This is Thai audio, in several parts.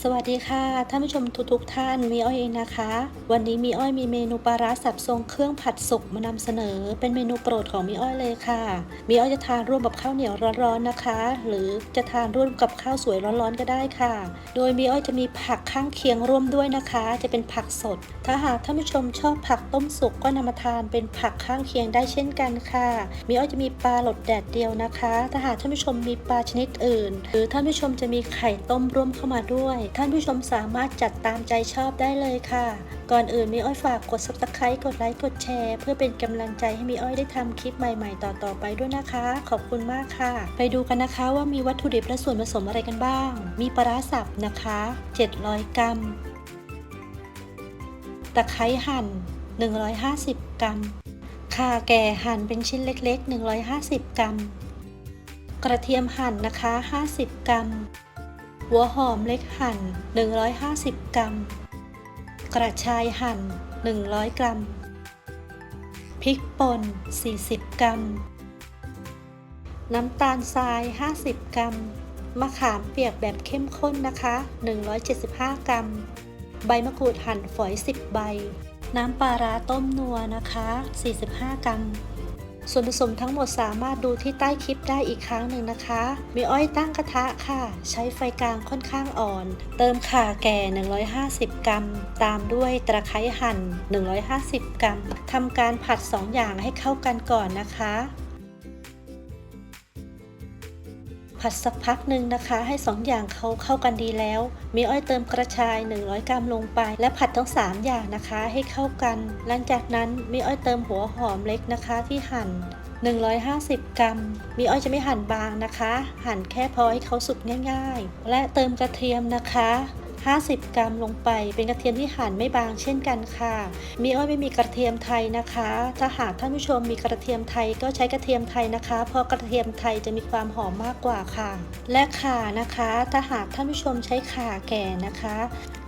สวัสดีค่ะท่านผู้ชมทุกๆท่านมีอ้อยเองนะคะ วันนี้มีอ้อยมีเมนูปลาร้าสับทรงเครื่องผัดสุกมานำเสนอ เป็นเมนูโปรดของมีอ้อยเลยค่ะ มีอ้อยจะทานร่วมกับข้าวเหนียวร้อนๆนะคะ หรือจะทานร่วมกับข้าวสวยร้อนๆก็ได้ค่ะ โดยมีอ้อยจะมีผักข้างเคียงร่วมด้วยนะคะ จะเป็นผักสด ถ้าหากท่านผู้ชมชอบผักต้มสุกก็นำมาทานเป็นผักข้างเคียงได้เช่นกันค่ะ มีอ้อยจะมีปลาหลดแดดเดียวนะคะ ถ้าหากท่านผู้ชมมีปลาชนิดอื่น หรือท่านผู้ชมจะมีไข่ต้มร่วมเข้ามาด้วยท่านผู้ชมสามารถจัดตามใจชอบได้เลยค่ะ ก่อนอื่นมีอ้อยฝากกด subscribe กดไลค์กดแชร์ เพื่อเป็นกำลังใจให้มีอ้อยได้ทำคลิปใหม่ๆ ต่อๆไปด้วยนะคะ ขอบคุณมากค่ะ ไปดูกันนะคะว่ามีวัตถุดิบและส่วนผสมอะไรกันบ้าง มีปลาร้าสับนะคะ 700 กรัม ตะไคร้หั่น 150 กรัมข่าแก่หั่นเป็นชิ้นเล็กๆ 150 กรัม กระเทียมหั่นนะคะ 50 กรัม หัวหอมเล็กหั่น 150 กรัม กระชายหั่น 100 กรัม พริกป่น 40 กรัม น้ำตาลทราย 50 กรัม มะขามเปียกแบบเข้มข้นนะคะ 175 กรัม ใบมะกรูดหั่นฝอย 10 ใบ น้ำปลาร้าต้มนัวนะคะ 45 กรัม ส่วนผสมทั้งหมดสามารถดูที่ใต้คลิปได้อีกครั้งหนึ่งนะคะ มีอ้อยตั้งกระทะค่ะ ใช้ไฟกลางค่อนข้างอ่อน เติมข่าแก่ 150 กรัม ตามด้วยตะไคร้หั่น 150 กรัมทำการผัด 2 อย่างให้เข้ากันก่อนนะคะ ผัดสักพักหนึ่งนะคะ ให้ 2 อย่างเขาเข้ากันดีแล้ว มีอ้อยเติมกระชาย 100 กรัมลงไป และผัดทั้ง 3 อย่างนะคะให้เข้ากัน หลังจากนั้นมีอ้อยเติมหัวหอมเล็กนะคะที่หั่น 150 กรัม มีอ้อยจะไม่หั่นบางนะคะ หั่นแค่พอให้เขาสุกง่าย ๆ และเติมกระเทียมนะคะ 50 กรัมลงไป เป็นกระเทียมที่หั่นไม่บางเช่นกันค่ะ มีอ้อยไม่มีกระเทียมไทยนะคะ ถ้าหากท่านผู้ชมมีกระเทียมไทยก็ใช้กระเทียมไทยนะคะ เพราะกระเทียมไทยจะมีความหอมมากกว่าค่ะ และข่านะคะ ถ้าหากท่านผู้ชมใช้ข่าแก่นะคะ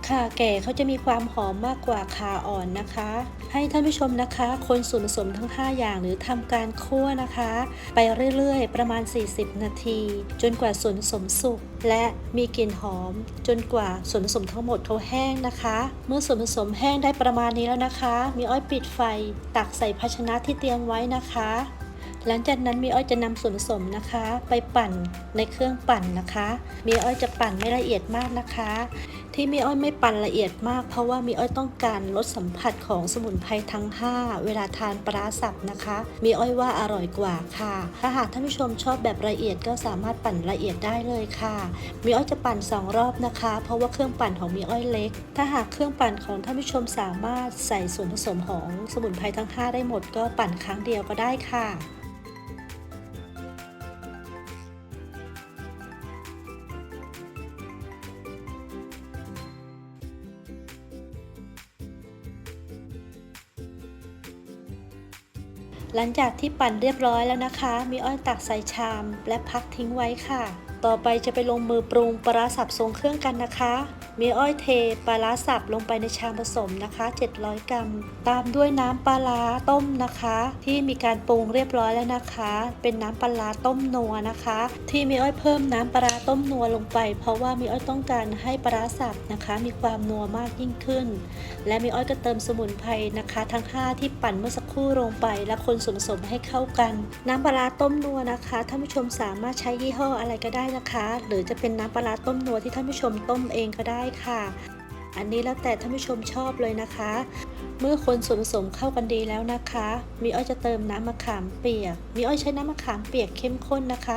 ข่าแก่เขาจะมีความหอมมากกว่าขาอ่อนนะคะ ให้ท่านผู้ชมนะคะ คนส่วนผสมทั้ง 5 อย่างหรือทำการคั่วนะคะ ไปเรื่อยๆ ประมาณ 40 นาที จนกว่าส่วนผสมสุกและมีกลิ่นหอม จนกว่าส่วนผสมทั้งหมดเขาแห้งนะคะ เมื่อส่วนผสมแห้งได้ประมาณนี้แล้วนะคะ มีอ้อยปิดไฟ ตักใส่ภาชนะที่เตรียมไว้นะคะหลังจากนั้นมีอ้อยจะนำส่วนผสมนะคะ ไปปั่นในเครื่องปั่นนะคะ มีอ้อยจะปั่นไม่ละเอียดมากนะคะ ที่มีอ้อยไม่ปั่นละเอียดมาก เพราะว่ามีอ้อยต้องการลดสัมผัสของสมุนไพรทั้ง 5 เวลาทานปลาสับนะคะ มีอ้อยว่าอร่อยกว่าค่ะ ถ้าหากท่านผู้ชมชอบแบบละเอียดก็สามารถปั่นละเอียดได้เลยค่ะ มีอ้อยจะปั่น 2 รอบนะคะ เพราะว่าเครื่องปั่นของมีอ้อยเล็ก ถ้าหากเครื่องปั่นของท่านผู้ชมสามารถใส่ส่วนผสมของสมุนไพรทั้ง 5 ได้หมดก็ปั่นครั้งเดียวก็ได้ค่ะ หลังจากที่ปั่นเรียบร้อยแล้วนะคะ มีอ้อยตักใส่ชาม และพักทิ้งไว้ค่ะ ต่อไปจะไปลงมือปรุงปลาสับทรงเครื่องกันนะคะ มีอ้อยเทปลาร้าสับลงไปในชามผสมนะคะ 700 กรัม ตามด้วยน้ำปลาร้าต้มนะคะ ที่มีการปรุงเรียบร้อยแล้วนะคะ เป็นน้ำปลาร้าต้มนัวนะคะ ที่มีอ้อยเพิ่มน้ำปลาร้าต้มนัวลงไป เพราะว่ามีอ้อยต้องการให้ปลาร้าสับนะคะ มีความนัวมากยิ่งขึ้น และมีอ้อยก็เติมสมุนไพรนะคะ ทั้ง 5 ที่ปั่นเมื่อสักครู่ลงไป และคนส่วนผสมให้เข้ากัน น้ำปลาร้าต้มนัวนะคะท่านผู้ชมสามารถใช้ยี่ห้ออะไรก็ได้นะคะ หรือจะเป็นน้ำปลาร้าต้มนัวที่ท่านผู้ชมต้มเองก็ได้ค่ะ อันนี้แล้วแต่ท่านผู้ชมชอบเลยนะคะ เมื่อคนส่วนผสมเข้ากันดีแล้วนะคะ มีอ้อยจะเติมน้ำมะขามเปียก มีอ้อยใช้น้ำมะขามเปียกเข้มข้นนะคะ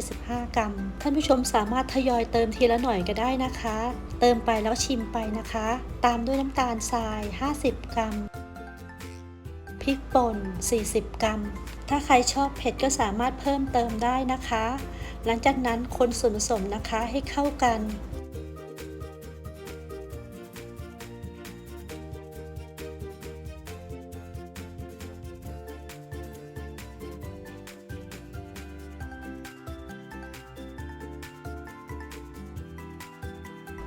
175 กรัม ท่านผู้ชมสามารถทยอยเติมทีละหน่อยก็ได้นะคะ เติมไปแล้วชิมไปนะคะ ตามด้วยน้ำตาลทราย 50 กรัมพริกป่น 40 กรัม ถ้าใครชอบเผ็ดก็สามารถเพิ่มเติมได้นะคะ หลังจากนั้นคนส่วนผสมนะคะให้เข้ากัน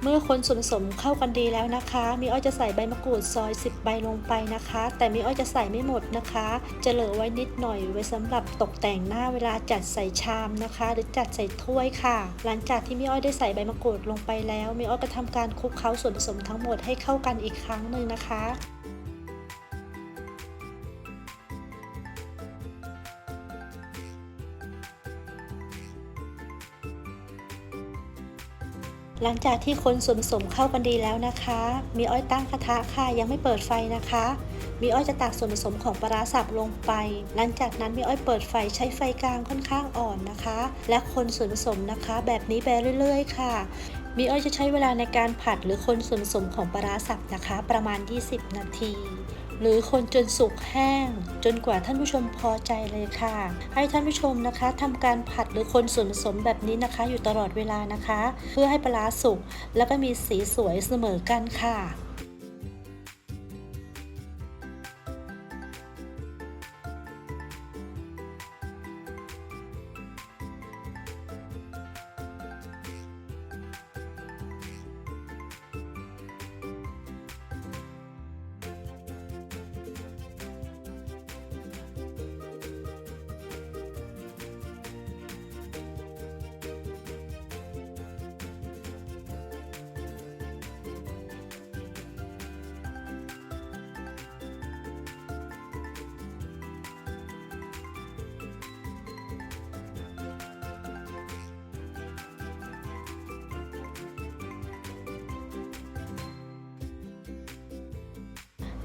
เมื่อคนส่วนผสมเข้ากันดีแล้วนะคะ มีอ้อยจะใส่ใบมะกรูดซอย 10 ใบลงไปนะคะ แต่มีอ้อยจะใส่ไม่หมดนะคะ จะเหลือไว้นิดหน่อยไว้สำหรับตกแต่งหน้าเวลาจัดใส่ชามนะคะ หรือจัดใส่ถ้วยค่ะ หลังจากที่มีอ้อยได้ใส่ใบมะกรูดลงไปแล้วมีอ้อยก็ทำการคลุกเคล้าส่วนผสมทั้งหมดให้เข้ากันอีกครั้งหนึ่งนะคะ หลังจากที่คนส่วนผสมเข้ากันดีแล้วนะคะ มีอ้อยตั้งกระทะค่ะยังไม่เปิดไฟนะคะ มีอ้อยจะตักส่วนผสมของปลาร้าสับลงไป หลังจากนั้นมีอ้อยเปิดไฟใช้ไฟกลางค่อนข้างอ่อนนะคะ และคนส่วนผสมนะคะ แบบนี้ไปเรื่อย ๆ ค่ะ มีอ้อยจะใช้เวลาในการผัดหรือคนส่วนผสมของปลาร้าสับนะคะ ประมาณ 20 นาที หรือคนจนสุกแห้ง จนกว่าท่านผู้ชมพอใจเลยค่ะ ให้ท่านผู้ชมนะคะทำการผัดหรือคนส่วนผสมแบบนี้นะคะ อยู่ตลอดเวลานะคะ เพื่อให้ปลาร้าสุกแล้วก็มีสีสวยเสมอกันค่ะ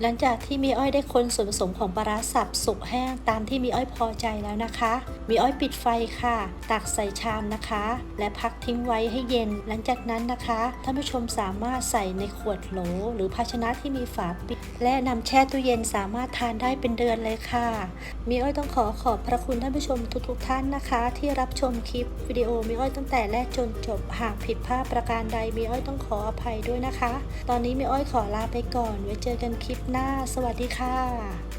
หลังจากที่มีอ้อยได้คนส่วนผสมของปลาร้าสับสุกแห้งตามที่มีอ้อยพอใจแล้วนะคะ มีอ้อยปิดไฟค่ะ ตักใส่ชามนะคะ และพักทิ้งไว้ให้เย็น หลังจากนั้นนะคะท่านผู้ชมสามารถใส่ในขวดโหล หรือภาชนะที่มีฝาปิด และนำแช่ตู้เย็นสามารถทานได้เป็นเดือนเลยค่ะ มีอ้อยต้องขอขอบพระคุณท่านผู้ชมทุกๆท่านนะคะ ที่รับชมคลิปวิดีโอมีอ้อยตั้งแต่แรกจนจบหากผิดพลาดประการใดมีอ้อยต้องขออภัยด้วยนะคะ ตอนนี้มีอ้อยขอลาไปก่อน ไว้เจอกันคลิปหน้า สวัสดีค่ะ